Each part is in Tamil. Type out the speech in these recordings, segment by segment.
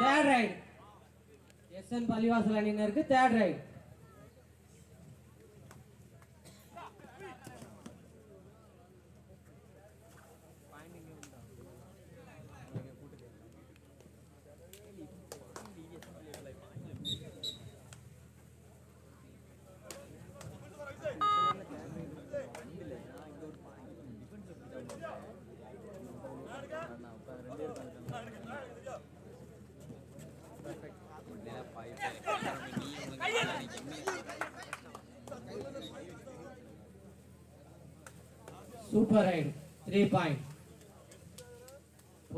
தேர்ட் ரைட் எஸ்என் பள்ளிவாசல் அணியினருக்கு third raid super raid three point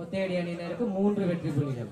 ஒத்தேடி அணியினருக்கு மூன்று வெற்றி புள்ளிகள்.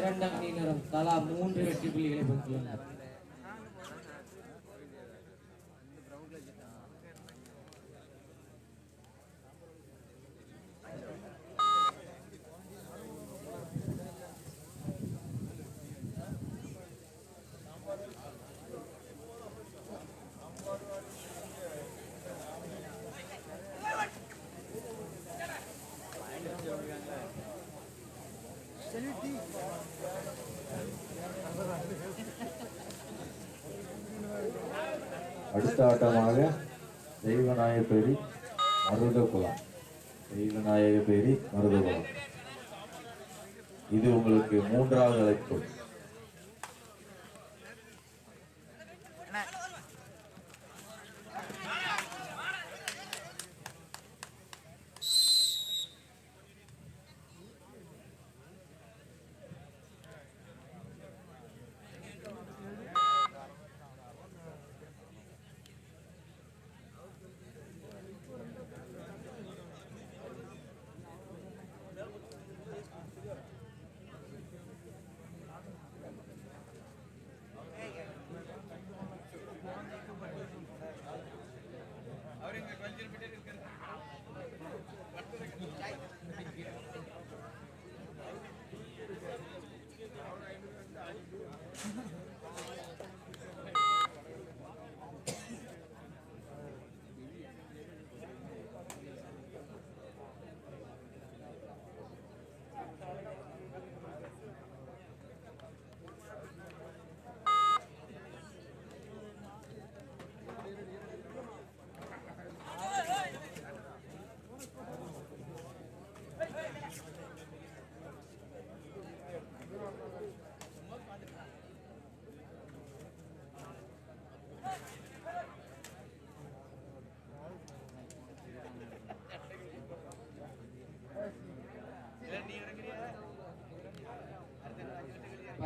இரண்டு அணியினரும் தலா மூன்று வெற்றி புள்ளிகளை பெற்றுள்ளனர். அடுத்த ஆட்டமாக தெய்வநாயகப்பேரி மருதகுலம் தெய்வநாயகப்பேரி மருதகுலம் இது உங்களுக்கு மூன்றாவது அழைப்பு.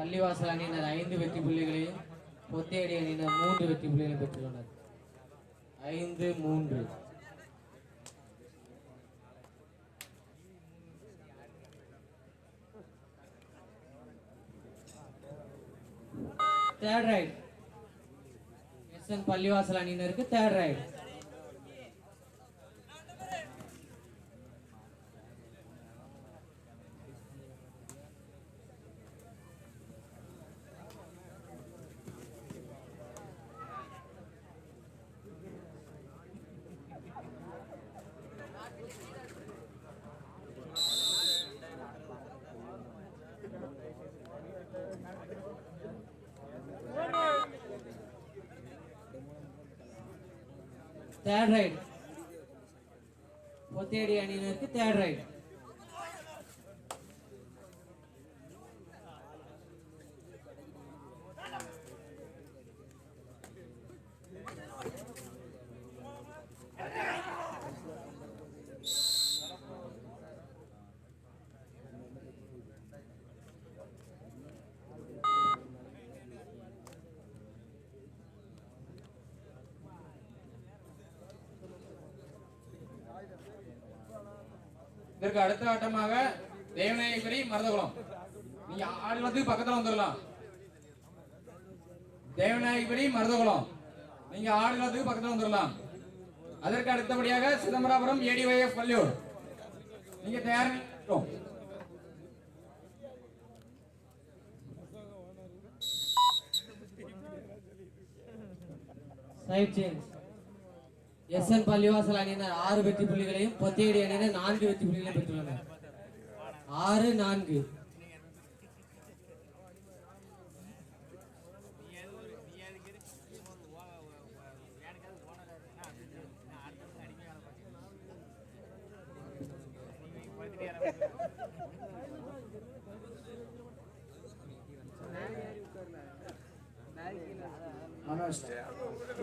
பள்ளிவாசல் அணியினர் ஐந்து வெற்றி புள்ளிகளையும் பொத்தேடி அணியினர் மூன்று வெற்றி புள்ளிகளையும் பெற்றுள்ளனர். ஐந்து மூன்று. தேர்ட் ரைட் எஸ்என் பள்ளிவாசல் அணியினருக்கு தேர்ட் ரைட் தேர்ட் ரைடு பொத்தேடி அணியினருக்கு தேர்ட் ரைடு இதற்கு அடுத்த ஆட்டமாக தேவநாயகரி மருதகுளம். நீங்க ஆடுறதுக்கு பக்கத்துல வந்துடலாம் தேவநாயகரி மருதகுளம். நீங்க ஆடுறதுக்கு பக்கத்துல வந்துடலாம் அதற்கு அடுத்தபடியாக சிதம்பராபுரம் ஏடிஒய்எஃப் பள்ளியூர். நீங்க தயார் நிற்கிறோம். சைட் எஸ் எஸ்என் பள்ளிவாசல் அணியினர் ஆறு வெற்றி புள்ளிகளையும் பொத்தேடி அணியினர் நான்கு வெற்றி புள்ளிகளையும் பெற்றுள்ளனர். ஆறு நான்கு.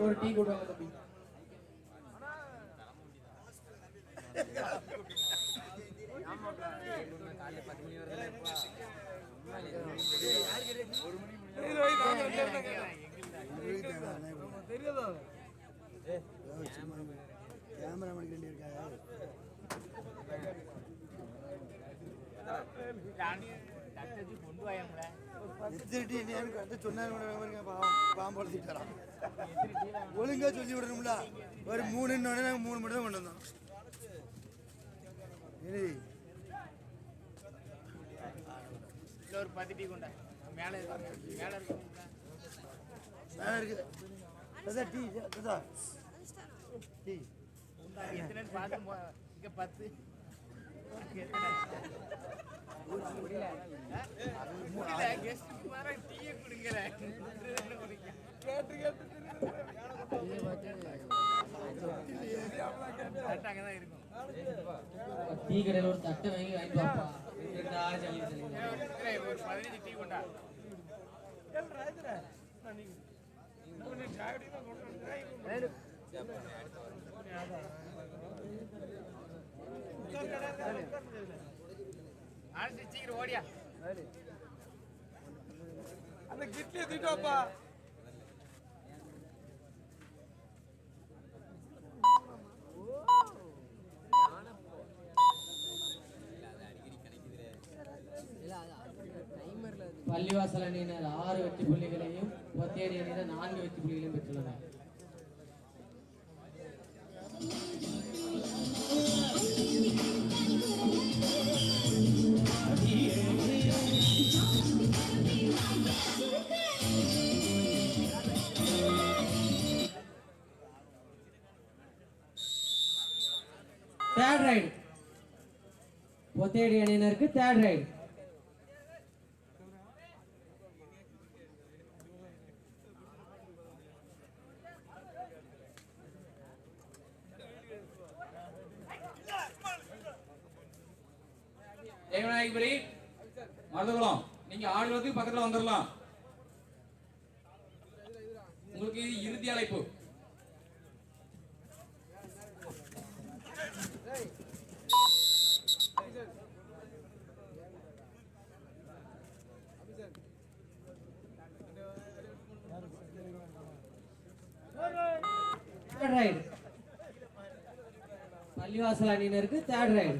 ஒரு டீ கொடுவாங்க தம்பி கேமராமேன் ஒழுங்கா சொல்லி விடணும்ல ஒரு மூணு மூணு மட்டும் தான் கொண்டு வந்தோம் ஒரு பத்து டீ கொண்டா. மேலே இருக்கு மேலே இருக்கு. மேல இருக்கு. தாத்தா டீ எத்தனை பார்த்து இங்க பத்து. கேட்டு கேட்டு இருக்கும் டீ கடையில் ஒரு தட்டை வாங்கி வாங்கி பாப்பா ரெண்டா சீக்கிரம் ஓடியா. அந்த கிட்லியை தூக்கிட்டு பள்ளிவாசல் அணியினர் ஆறு வெற்றி புள்ளிகளையும் பொத்தேடி அணியினர் நான்கு வெற்றி புள்ளிகளையும் பெற்றுள்ளனர் தேர்ட் ரைடு பொத்தேடி அணியினருக்கு தேர்ட் ரைடு தேவநாயகபுரி மருதகுளம் நீங்க பக்கத்துல வந்துடலாம் உங்களுக்கு இது இறுதி அழைப்பு. தேர்ட் பள்ளிவாசல் அணியினருக்கு தேர்ட் ரைடு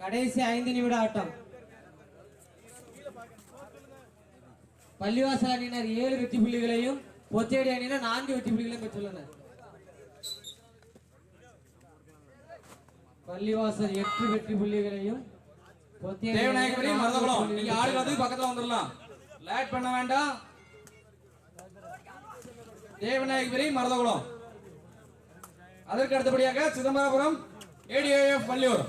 கடைசி ஐந்து நிமிட ஆட்டம். பள்ளிவாசல் அணியினர் ஏழு வெற்றி புள்ளிகளையும் பொத்தேடி அணியினர் நான்கு வெற்றி புள்ளிகளையும் பெற்றுள்ளனர். பள்ளிவாசல் எட்டு வெற்றி புள்ளிகளையும் நான்கு மருதகுளம் நீங்க ஆடுகளத்துக்கு பக்கத்துல வந்துடலாம். லேட் பண்ண வேண்டாம். தேவநாயகபுரி மருதகுளம் அதற்கு அடுத்தபடியாக சிதம்பரபுரம் ஏடிஏஎஃப் பள்ளியூர்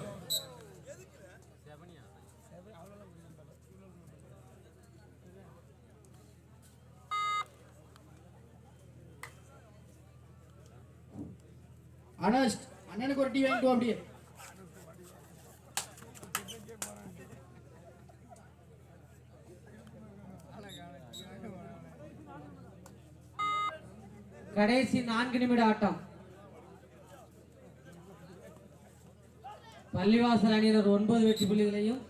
அனஸ்ட் அண்ணனுக்கு ஒரு டீ வாங்கிட்டு அப்படியே. கடைசி நான்கு நிமிட ஆட்டம். பள்ளிவாசல் அணியினர் ஒன்பது வெற்றி புள்ளிகளையும்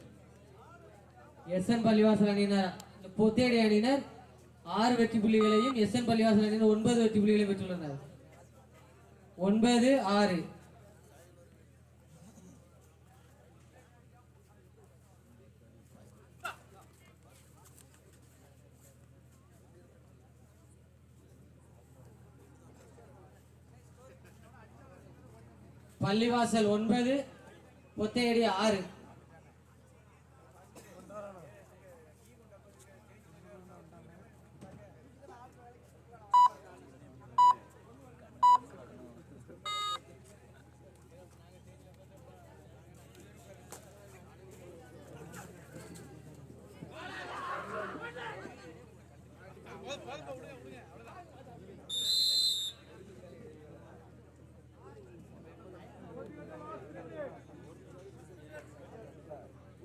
எஸ் என் பள்ளிவாசல் அணியினர் பொத்தேடி அணியினர் ஆறு வெற்றி புள்ளிகளையும் எஸ்என் பள்ளிவாசல் அணியினர் ஒன்பது வெற்றி புள்ளிகளையும் பெற்றுள்ளனர். ஒன்பது ஆறு. பள்ளிவாசல் ஒன்பது பொத்தையடி ஆறு.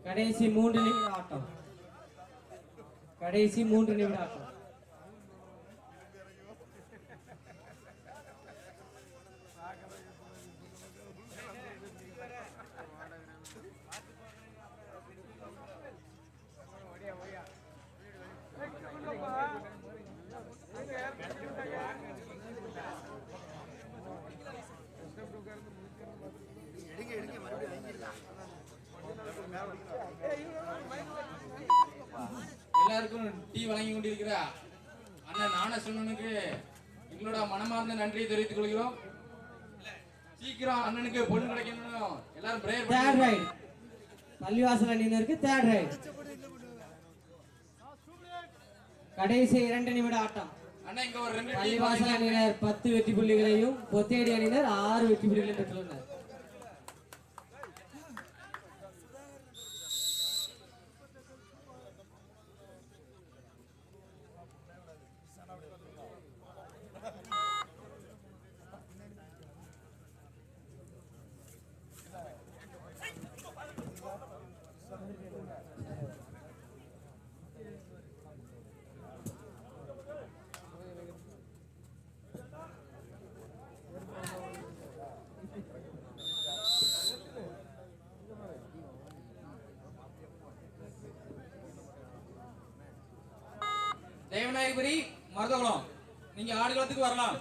கடைசி மூன்று நிமிட ஆட்டம். கடைசி மூன்று நிமிட ஆட்டம். ஞானசுண்ணனுக்கு எங்களோட மனமார்ந்த நன்றியை தெரிவித்துக் கொள்கிறோம். சீக்கிரம் அண்ணனுக்கு பொண்ணு கிடைக்கணும். எல்லாரும் பிரேயர் தேர்ட் ரைட் பள்ளிவாசல் அணியினருக்கு தேர்ட் ரைட் கடைசி இரண்டு நிமிட ஆட்டம். அண்ணா இங்க ஒரு ரெண்டு டீ பள்ளிவாசல் அணியினர் பத்து வெற்றி புள்ளிகளையும் பொத்தேடி அணியினர் ஆறு வெற்றி புள்ளிகளையும் பெற்றுள்ளனர். தேவநாயகபுரி மருதகுளம் நீங்க ஆடுகளத்துக்கு வரலாம்.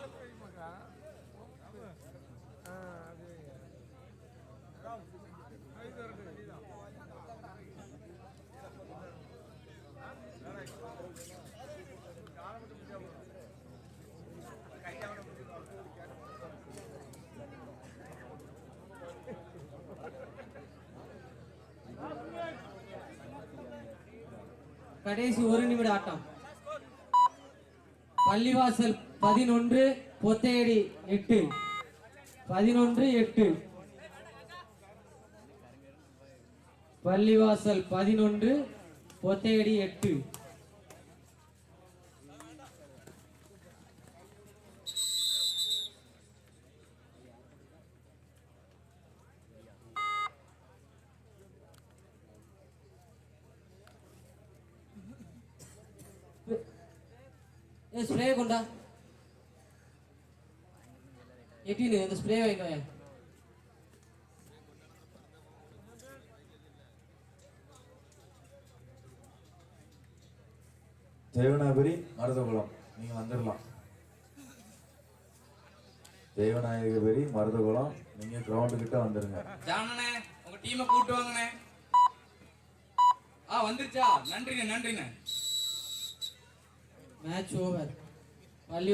கடைசி ஒரு நிமிட ஆட்டம். பள்ளிவாசல் பதினொன்று பொத்தையடி எட்டு. பதினொன்று எட்டு. பள்ளிவாசல் பதினொன்று பொத்தையடி எட்டு. ஏ ஸ்ப்ரே கொண்டா. எட்டினு இந்த ஸ்ப்ரே வாங்கிட்டு வாயா தேவநாயகபுரி மருதகுளம் நீங்க வந்துடலாம் தேவநாயகபுரி மருதகுளம் நீங்க கிரவுண்டு கிட்ட வந்துருங்க. ஜானனே உங்க டீமை கூட்டு வாங்கண்ணே. ஆ வந்துருச்சா? நன்றிண்ணே நன்றிண்ணே. Match over. वाली